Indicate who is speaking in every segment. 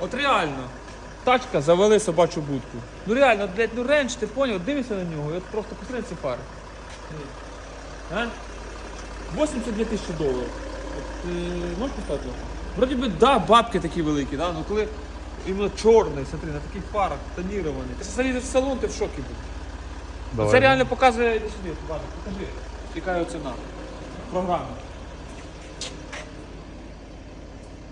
Speaker 1: От реально. Тачка завели собачу будку. Ну реально, блядь, ну ренч, ти поняв, дивишся на нього, і от просто посмотри ці фари. А? 82 тисячі доларів. От, е, можеш поставити? Вроді би, да, бабки такі великі, да, ну коли іменно чорний, смотри, на таких фарах, тонірований. Ти залізеш в салон, ти в шокі будеш. Це реально показує, іди сюди, ладно, покажи, яка його ціна. Програма.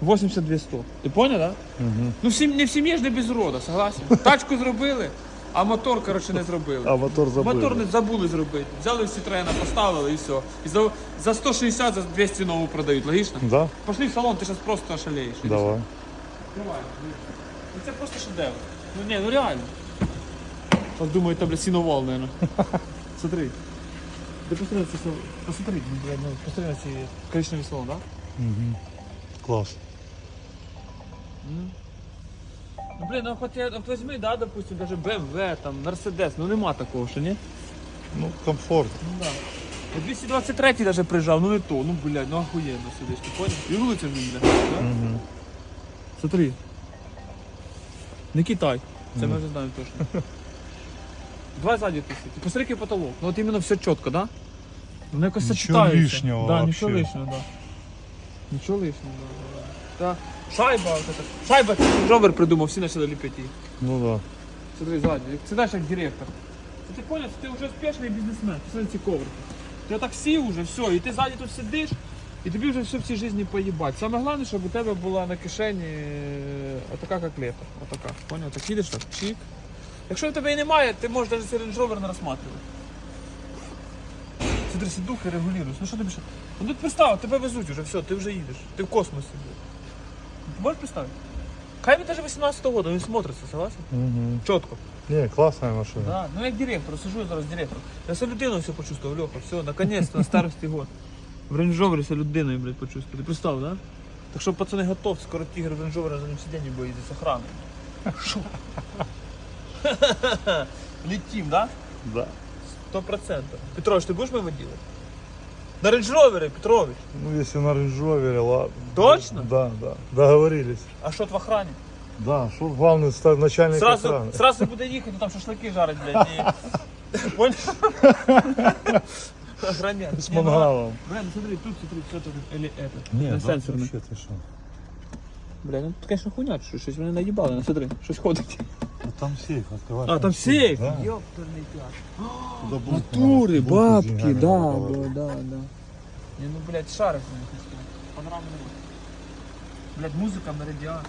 Speaker 1: 82 100. Ти понял, да?
Speaker 2: Угу.
Speaker 1: Ну всі, не в сім'ї ж не без рода, согласен? Тачку зробили, а мотор, коротше, не зробили.
Speaker 2: А мотор забили.
Speaker 1: Мотор не забули зробити. Взяли всі трена, поставили і все. І за, за 160, за 200 нову продають, логічно?
Speaker 2: Да?
Speaker 1: Пошли в салон, ти зараз просто ошалеєш.
Speaker 2: Давай.
Speaker 1: Давай. Ну це просто шедевр. Ну ні, ну реально. От думаю, это, бля, синовал, наверное. Смотри. Ты посмотри на ці Посмотри, блядь, ну, посмотри на ці коричневий салон, да?
Speaker 2: Угу. Клас.
Speaker 1: Ну, блін, ну хоч я, от візьми, да, допустим, даже BMW, там, Mercedes, ну нема такого, що ні?
Speaker 2: Ну, комфорт.
Speaker 1: Ну да. Я 223 даже прижав, ну не то, ну блядь, ну охуєнно сидиш, ти понял? І вулиця ж він, блядь, да?
Speaker 2: Угу.
Speaker 1: Смотри. Не Китай. Це ми вже знаємо точно. Два ззаді тисячі. Посмотри, потолок. Ну от іменно все чітко, да? Воно якось
Speaker 2: Нічого
Speaker 1: сочетається.
Speaker 2: лишнього
Speaker 1: Да,
Speaker 2: вообще.
Speaker 1: нічого лишнього, да. Нічого лишнього, да. да, да. Та шайба, от. Шайба, це Ровер придумав, всі почали ліпити її.
Speaker 2: Ну да.
Speaker 1: Смотри, ззаді. Це знаєш, як директор. Це ти поняв, ти вже успішний бізнесмен. Посмотри ці коврики. Ти отак сів уже, все, і ти ззаді тут сидиш, і тобі вже все в цій житті поїбать. Саме головне, щоб у тебе була на кишені е, отака, як лето. Отака. Поняв? Так їдеш так, чик. Якщо в тебе і немає, ти можеш навіть Range Rover не розсматривати. Смотри, сидухи регулюєш. Ну що тобі ще? Ну тут представ, тебе везуть вже, все, ти вже їдеш. Ти в космосі. Блядь. Ти можеш представити? Хай він даже 18 года, він смотриться, согласен?
Speaker 2: Угу.
Speaker 1: Чітко.
Speaker 2: Не, класна машина.
Speaker 1: Да, ну як директор, сижу я зараз директором. Я себе людину все почувствовав, Леха, все, наконец-то на старості год. В рейндж-ровері себе людиною, блядь, почувствовав. Ти представ, да? Так що, пацани, готов, скоро тігр в рейндж-ровері на заднім сидінні буде їздити з охраною. Шо? Летим, да?
Speaker 2: Да.
Speaker 1: Сто процентов. Петрович, ты будешь мой водилой? На рейндж-ровере, Петрович.
Speaker 2: Ну, если на Range Rover, ладно.
Speaker 1: Точно?
Speaker 2: Да, да. Договорились.
Speaker 1: А що в охрані?
Speaker 2: Да, что главный ста- начальник
Speaker 1: Сразу,
Speaker 2: охраны.
Speaker 1: сразу буде їхати, там шашлики жарить, блядь. І... Понял? Охранять.
Speaker 2: С
Speaker 1: Не, ну,
Speaker 2: мангалом.
Speaker 1: Бля, ну смотри, тут смотри, что тут, или это,
Speaker 2: Не,
Speaker 1: на
Speaker 2: да,
Speaker 1: сенсорный.
Speaker 2: вообще ты что?
Speaker 1: Бля, ну тут, конечно, хуйня, що щось вони наїбали, ну смотри, щось ходить.
Speaker 2: Ну, там сейф открывать.
Speaker 1: А, там сейф?
Speaker 2: Да.
Speaker 1: Ёптерний пляж.
Speaker 2: Туда будут,
Speaker 1: Натури,
Speaker 2: будут с
Speaker 1: бабки,
Speaker 2: деньгами
Speaker 1: да,
Speaker 2: положить.
Speaker 1: да, да, да. Не, ну, блядь, шарик на них Панорамний. Блядь, музика, меридіан.